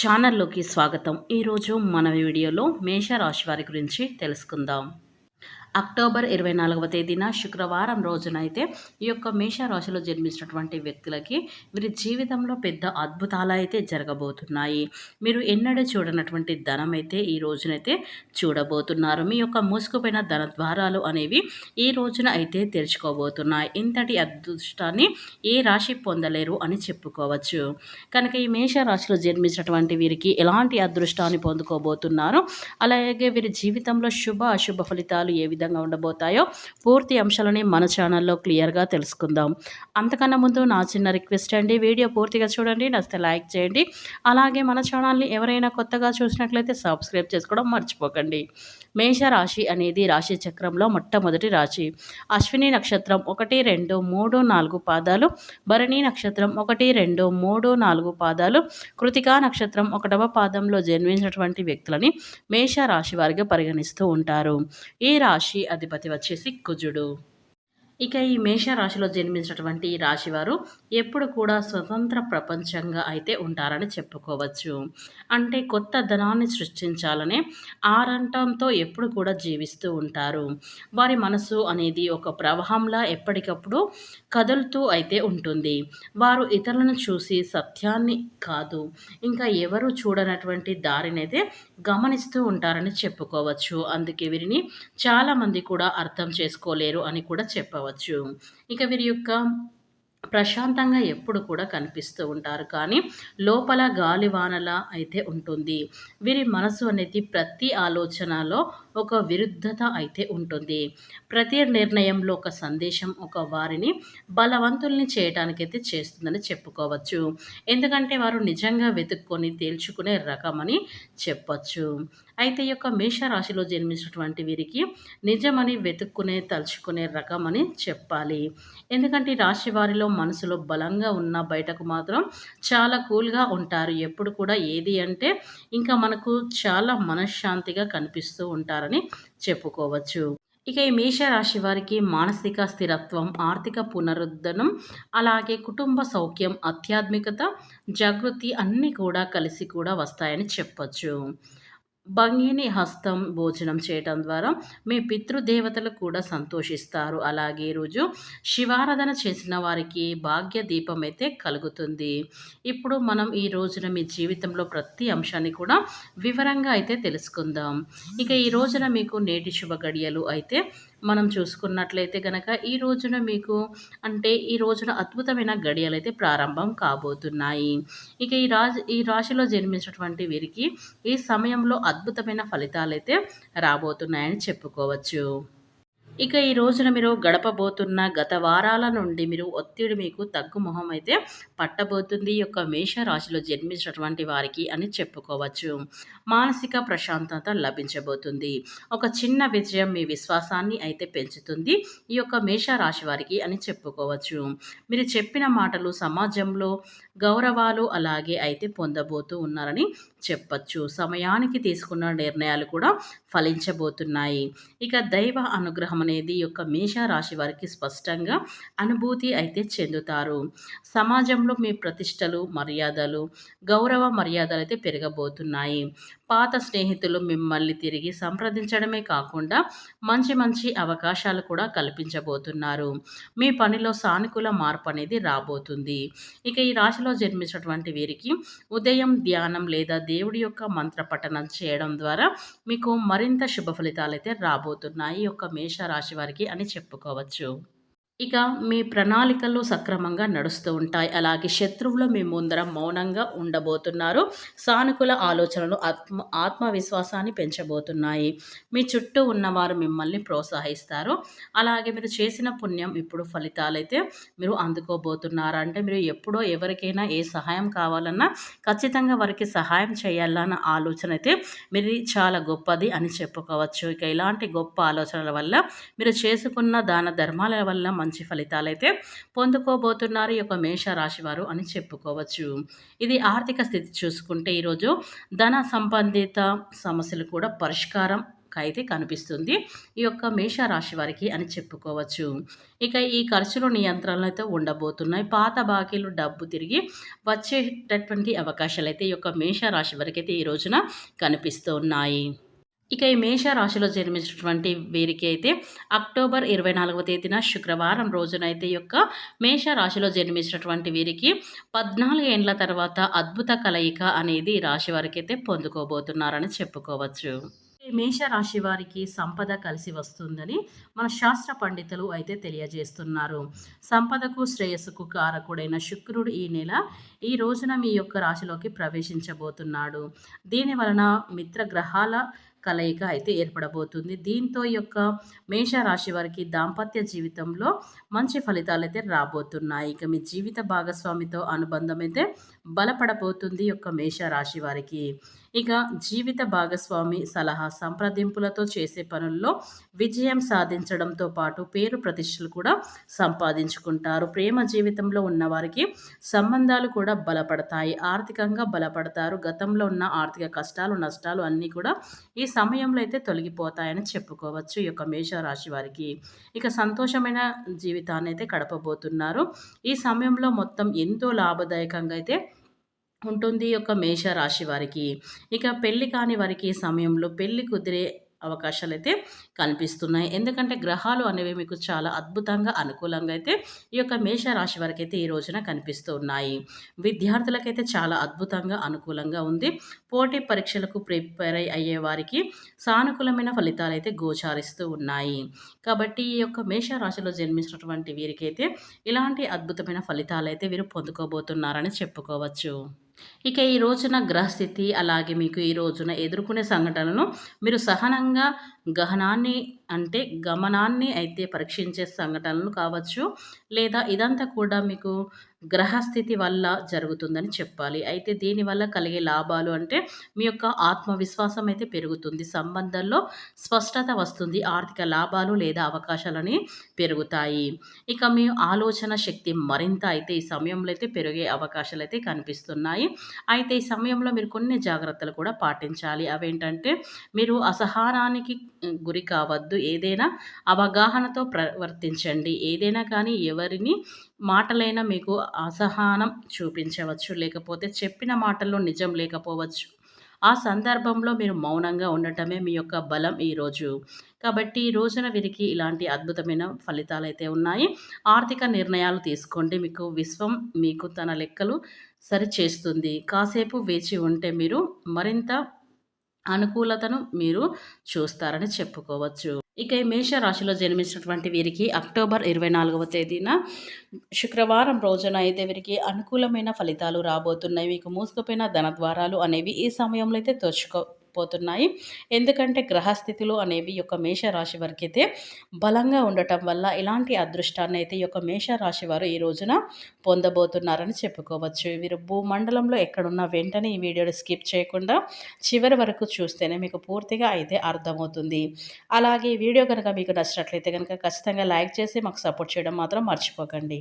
ఛానల్లోకి స్వాగతం. ఈరోజు మన వీడియోలో మేషరాశి వారి గురించి తెలుసుకుందాం. అక్టోబర్ ఇరవై నాలుగవ తేదీన శుక్రవారం రోజున అయితే ఈ యొక్క మేషరాశిలో జన్మించినటువంటి వ్యక్తులకి వీరి జీవితంలో పెద్ద అద్భుతాలు అయితే జరగబోతున్నాయి. మీరు ఎన్నడూ చూడనటువంటి ధనం అయితే ఈ రోజునైతే చూడబోతున్నారు. మీ యొక్క మూసుకుపోయిన ధన ద్వారాలు అనేవి ఈ రోజున అయితే తెరుచుకోబోతున్నాయి. ఇంతటి అదృష్టాన్ని ఏ రాశి పొందలేరు అని చెప్పుకోవచ్చు. కనుక ఈ మేషరాశిలో జన్మించినటువంటి వీరికి ఎలాంటి అదృష్టాన్ని పొందుకోబోతున్నారు? అలాగే వీరి జీవితంలో శుభ అశుభ ఫలితాలు ఏ విధంగా ఉండబోతాయో పూర్తి అంశాలని మన ఛానల్లో క్లియర్గా తెలుసుకుందాం. అంతకన్నా ముందు నా చిన్న రిక్వెస్ట్ అండి వీడియో పూర్తిగా చూడండి నచ్చితే లైక్ చేయండి. అలాగే మన ఛానల్ని ఎవరైనా కొత్తగా చూసినట్లయితే సబ్స్క్రైబ్ చేసుకోవడం మర్చిపోకండి. మేషరాశి అనేది రాశి చక్రంలో మొట్టమొదటి రాశి. అశ్విని నక్షత్రం ఒకటి రెండు మూడు నాలుగు పాదాలు భరణి నక్షత్రం ఒకటి రెండు మూడు నాలుగు పాదాలు కృతికా నక్షత్రం ఒకటవ పాదంలో జన్మించినటువంటి వ్యక్తులని మేషరాశి వారిగా పరిగణిస్తూ ఉంటారు. ఈ రాశి అధిపతి వచ్చేసి కుజుడు. ఇక ఈ మేషరాశిలో జన్మించినటువంటి ఈ రాశివారు ఎప్పుడు కూడా స్వతంత్ర ప్రపంచంగా అయితే ఉంటారని చెప్పుకోవచ్చు. అంటే కొత్త ధనాన్ని సృష్టించాలనే ఆరంటంతో ఎప్పుడు కూడా జీవిస్తూ ఉంటారు. వారి మనసు అనేది ఒక ప్రవాహంలా ఎప్పటికప్పుడు కదులుతూ అయితే ఉంటుంది. వారు ఇతరులను చూసి సత్యాన్ని కాదు ఇంకా ఎవరు చూడనటువంటి దారినైతే గమనిస్తూ ఉంటారని చెప్పుకోవచ్చు. అందుకే వీరిని చాలామంది కూడా అర్థం చేసుకోలేరు అని కూడా చెప్పవచ్చు. ఇక వీరి యొక్క ప్రశాంతంగా ఎప్పుడు కూడా కనిపిస్తూ ఉంటారు. కానీ లోపల గాలివానలా అయితే ఉంటుంది. వీరి మనసు అనేది ప్రతి ఆలోచనలో ఒక విరుద్ధత అయితే ఉంటుంది. ప్రతి నిర్ణయంలో ఒక సందేశం ఒక వారిని బలవంతుల్ని చేయడానికైతే చేస్తుందని చెప్పుకోవచ్చు. ఎందుకంటే వారు నిజంగా వెతుక్కొని తేల్చుకునే రకమని చెప్పచ్చు. అయితే ఈ యొక్క మేషరాశిలో జన్మించినటువంటి వీరికి నిజమని వెతుక్కునే తలుచుకునే రకం అని చెప్పాలి. ఎందుకంటే రాశి వారిలో మనసులో బలంగా ఉన్న బయటకు మాత్రం చాలా కూల్గా ఉంటారు. ఎప్పుడు కూడా ఏది అంటే ఇంకా మనకు చాలా మనశ్శాంతిగా కనిపిస్తూ ఉంటారని చెప్పుకోవచ్చు. ఇక ఈ మేషరాశి వారికి మానసిక స్థిరత్వం ఆర్థిక పునరుద్ధరణం అలాగే కుటుంబ సౌఖ్యం ఆధ్యాత్మికత జాగృతి అన్నీ కూడా కలిసి కూడా వస్తాయని చెప్పచ్చు. భంగిని హస్తం భోజనం చేయటం ద్వారా మీ పితృదేవతలు కూడా సంతోషిస్తారు. అలాగే ఈరోజు శివారాధన చేసిన వారికి భాగ్య దీపం అయితే కలుగుతుంది. ఇప్పుడు మనం ఈ రోజున మీ జీవితంలో ప్రతి అంశాన్ని కూడా వివరంగా అయితే తెలుసుకుందాం. ఇక ఈ రోజున మీకు నేటి శుభ గడియలు అయితే మనం చూసుకున్నట్లయితే కనుక ఈ రోజున మీకు అంటే ఈ రోజున అద్భుతమైన గడియలు అయితే ప్రారంభం కాబోతున్నాయి. ఇక ఈ రాజు ఈ రాశిలో జన్మించినటువంటి వీరికి ఈ సమయంలో అద్భుతమైన ఫలితాలు అయితే రాబోతున్నాయని చెప్పుకోవచ్చు. ఇక ఈ రోజున మీరు గడపబోతున్న గత వారాల నుండి మీరు ఒత్తిడి మీకు తగ్గుముఖం అయితే పట్టబోతుంది. ఈ యొక్క మేషరాశిలో జన్మించినటువంటి వారికి అని చెప్పుకోవచ్చు. మానసిక ప్రశాంతత లభించబోతుంది. ఒక చిన్న విజయం మీ విశ్వాసాన్ని అయితే పెంచుతుంది. ఈ యొక్క మేషరాశి వారికి అని చెప్పుకోవచ్చు. మీరు చెప్పిన మాటలు సమాజంలో గౌరవాలు అలాగే అయితే పొందబోతూ ఉన్నారని చెప్పచ్చు. సమయానికి తీసుకున్న నిర్ణయాలు కూడా ఫలించబోతున్నాయి. ఇక దైవ అనుగ్రహం అనేది యొక్క మేషరాశి వారికి స్పష్టంగా అనుభూతి అయితే చెందుతారు. సమాజంలో మీ ప్రతిష్టలు మర్యాదలు గౌరవ మర్యాదలు అయితే పెరగబోతున్నాయి. పాత స్నేహితులు మిమ్మల్ని తిరిగి సంప్రదించడమే కాకుండా మంచి మంచి అవకాశాలు కూడా కల్పించబోతున్నారు. మీ పనిలో సానుకూల మార్పు అనేది రాబోతుంది. ఇక ఈ రాశిలో జన్మించినటువంటి వీరికి ఉదయం ధ్యానం లేదా దేవుడి యొక్క మంత్ర పఠనం చేయడం ద్వారా మీకు మరింత శుభ ఫలితాలు అయితే రాబోతున్నాయి. యొక్క మేషరాశి వారికి అని చెప్పుకోవచ్చు. ఇక మీ ప్రణాళికలు సక్రమంగా నడుస్తూ ఉంటాయి. అలాగే శత్రువులు మీ ముందర మౌనంగా ఉండబోతున్నారు. సానుకూల ఆలోచనలు ఆత్మ ఆత్మవిశ్వాసాన్ని పెంచబోతున్నాయి. మీ చుట్టూ ఉన్నవారు మిమ్మల్ని ప్రోత్సహిస్తారు. అలాగే మీరు చేసిన పుణ్యం ఇప్పుడు ఫలితాలైతే మీరు అందుకోబోతున్నారు. అంటే మీరు ఎప్పుడో ఎవరికైనా ఏ సహాయం కావాలన్నా ఖచ్చితంగా వారికి సహాయం చేయాలన్న ఆలోచన అయితే మీరు చాలా గొప్పది అని చెప్పుకోవచ్చు. ఇక ఇలాంటి గొప్ప ఆలోచనల వల్ల మీరు చేసుకున్న దాన ధర్మాల వల్ల మంచి ఫలితాలు అయితే పొందుకోబోతున్నారు ఈ యొక్క మేషరాశివారు అని చెప్పుకోవచ్చు. ఇది ఆర్థిక స్థితి చూసుకుంటే ఈరోజు ధన సంబంధిత సమస్యలు కూడా పరిష్కారం అయితే కనిపిస్తుంది ఈ యొక్క మేషరాశి వారికి అని చెప్పుకోవచ్చు. ఇక ఈ ఖర్చులు నియంత్రణలు అయితే ఉండబోతున్నాయి. పాత బాకీలు డబ్బు తిరిగి వచ్చేటటువంటి అవకాశాలు అయితే ఈ యొక్క మేషరాశి వారికి అయితే ఈ రోజున కనిపిస్తూ ఉన్నాయి ఇక ఈ మేష రాశిలో జన్మించినటువంటి వీరికి అయితే అక్టోబర్ ఇరవై నాలుగవ తేదీన శుక్రవారం రోజునైతే యొక్క మేష రాశిలో జన్మించినటువంటి వీరికి పద్నాలుగు ఏండ్ల తర్వాత అద్భుత కలయిక అనేది రాశి వారికి అయితే పొందుకోబోతున్నారని చెప్పుకోవచ్చు. మేష రాశి వారికి సంపద కలిసి వస్తుందని మన శాస్త్ర పండితులు అయితే తెలియజేస్తున్నారు. సంపదకు శ్రేయస్సుకు కారకుడైన శుక్రుడు ఈ నెల ఈ రోజున మీ యొక్క రాశిలోకి ప్రవేశించబోతున్నాడు. దీని వలన మిత్ర గ్రహాల కలయిక అయితే ఏర్పడబోతుంది. దీంతో ఈ యొక్క మేషరాశి వారికి దాంపత్య జీవితంలో మంచి ఫలితాలు అయితే రాబోతున్నాయి. ఇక మీ జీవిత భాగస్వామితో అనుబంధం అయితే బలపడబోతుంది యొక్క మేషరాశి వారికి. ఇక జీవిత భాగస్వామి సలహా సంప్రదింపులతో చేసే పనుల్లో విజయం సాధించడంతో పాటు పేరు ప్రతిష్టలు కూడా సంపాదించుకుంటారు. ప్రేమ జీవితంలో ఉన్నవారికి సంబంధాలు కూడా బలపడతాయి. ఆర్థికంగా బలపడతారు. గతంలో ఉన్న ఆర్థిక కష్టాలు నష్టాలు అన్నీ కూడా ఈ సమయంలో అయితే తొలగిపోతాయని చెప్పుకోవచ్చు ఈ యొక్క మేషరాశి వారికి. ఇక సంతోషమైన జీవితాన్ని అయితే గడపబోతున్నారు. ఈ సమయంలో మొత్తం ఎంతో లాభదాయకంగా అయితే ఉంటుంది ఈ యొక్క మేషరాశి వారికి. ఇక పెళ్ళి కాని వారికి సమయంలో పెళ్ళి కుదిరే అవకాశాలు అయితే కనిపిస్తున్నాయి. ఎందుకంటే గ్రహాలు అనేవి మీకు చాలా అద్భుతంగా అనుకూలంగా అయితే ఈ యొక్క మేషరాశి వారికి అయితే ఈ రోజున కనిపిస్తూ ఉన్నాయి. విద్యార్థులకైతే చాలా అద్భుతంగా అనుకూలంగా ఉంది. పోటీ పరీక్షలకు ప్రిపేర్ అయ్యే వారికి సానుకూలమైన ఫలితాలు అయితే గోచారిస్తూ ఉన్నాయి. కాబట్టి ఈ యొక్క మేషరాశిలో జన్మించినటువంటి వీరికైతే ఇలాంటి అద్భుతమైన ఫలితాలు అయితే వీరు పొందుకోబోతున్నారని చెప్పుకోవచ్చు. ఇక ఈ రోజున గ్రహస్థితి అలాగే మీకు ఈ రోజున ఎదుర్కొనే సంఘటనలను మీరు సహనంగా గహనాన్ని అంటే గమనాన్ని అయితే పరీక్షించే సంఘటనలు కావచ్చు లేదా ఇదంతా కూడా మీకు గ్రహస్థితి వల్ల జరుగుతుందని చెప్పాలి. అయితే దీనివల్ల కలిగే లాభాలు అంటే మీ యొక్క ఆత్మవిశ్వాసం అయితే పెరుగుతుంది. సంబంధంలో స్పష్టత వస్తుంది. ఆర్థిక లాభాలు లేదా అవకాశాలని పెరుగుతాయి. ఇక మీ ఆలోచన శక్తి మరింత అయితే ఈ సమయంలో అయితే పెరిగే అవకాశాలు అయితే కనిపిస్తున్నాయి. అయితే ఈ సమయంలో మీరు కొన్ని జాగ్రత్తలు కూడా పాటించాలి. అవేంటంటే మీరు అసహనానికి గురి కావద్దు. ఏదైనా అవగాహనతో ప్రవర్తించండి. ఏదైనా కానీ ఎవరిని మాటలైనా మీకు అసహనం చూపించవచ్చు. లేకపోతే చెప్పిన మాటల్లో నిజం లేకపోవచ్చు. ఆ సందర్భంలో మీరు మౌనంగా ఉండటమే మీ యొక్క బలం ఈరోజు కాబట్టి ఈ రోజున వీరికి ఇలాంటి అద్భుతమైన ఫలితాలు అయితే ఉన్నాయి. ఆర్థిక నిర్ణయాలు తీసుకోండి. మీకు విశ్వం మీకు తన లెక్కలు సరి చేస్తుంది కాసేపు వేచి ఉంటే మీరు మరింత అనుకూలతను మీరు చూస్తారని చెప్పుకోవచ్చు. ఇక ఈ మేషరాశిలో జన్మించినటువంటి వీరికి అక్టోబర్ ఇరవై నాలుగవ తేదీన శుక్రవారం రోజున అయితే వీరికి అనుకూలమైన ఫలితాలు రాబోతున్నాయి. మీకు మూసుకుపోయిన ధన ద్వారాలు అనేవి ఈ సమయంలో అయితే తోచుకో పోతున్నాయి. ఎందుకంటే గ్రహస్థితులు అనేవి యొక్క మేషరాశి వారికి అయితే బలంగా ఉండటం వల్ల ఇలాంటి అదృష్టాన్ని అయితే ఈ యొక్క మేషరాశి వారు ఈ రోజున పొందబోతున్నారని చెప్పుకోవచ్చు. వీరు భూమండలంలో ఎక్కడున్నా వెంటనే ఈ వీడియోని స్కిప్ చేయకుండా చివరి వరకు చూస్తేనే మీకు పూర్తిగా అయితే అర్థమవుతుంది. అలాగే వీడియో కనుక మీకు నచ్చినట్లయితే కనుక ఖచ్చితంగా లైక్ చేసి మాకు సపోర్ట్ చేయడం మాత్రం మర్చిపోకండి.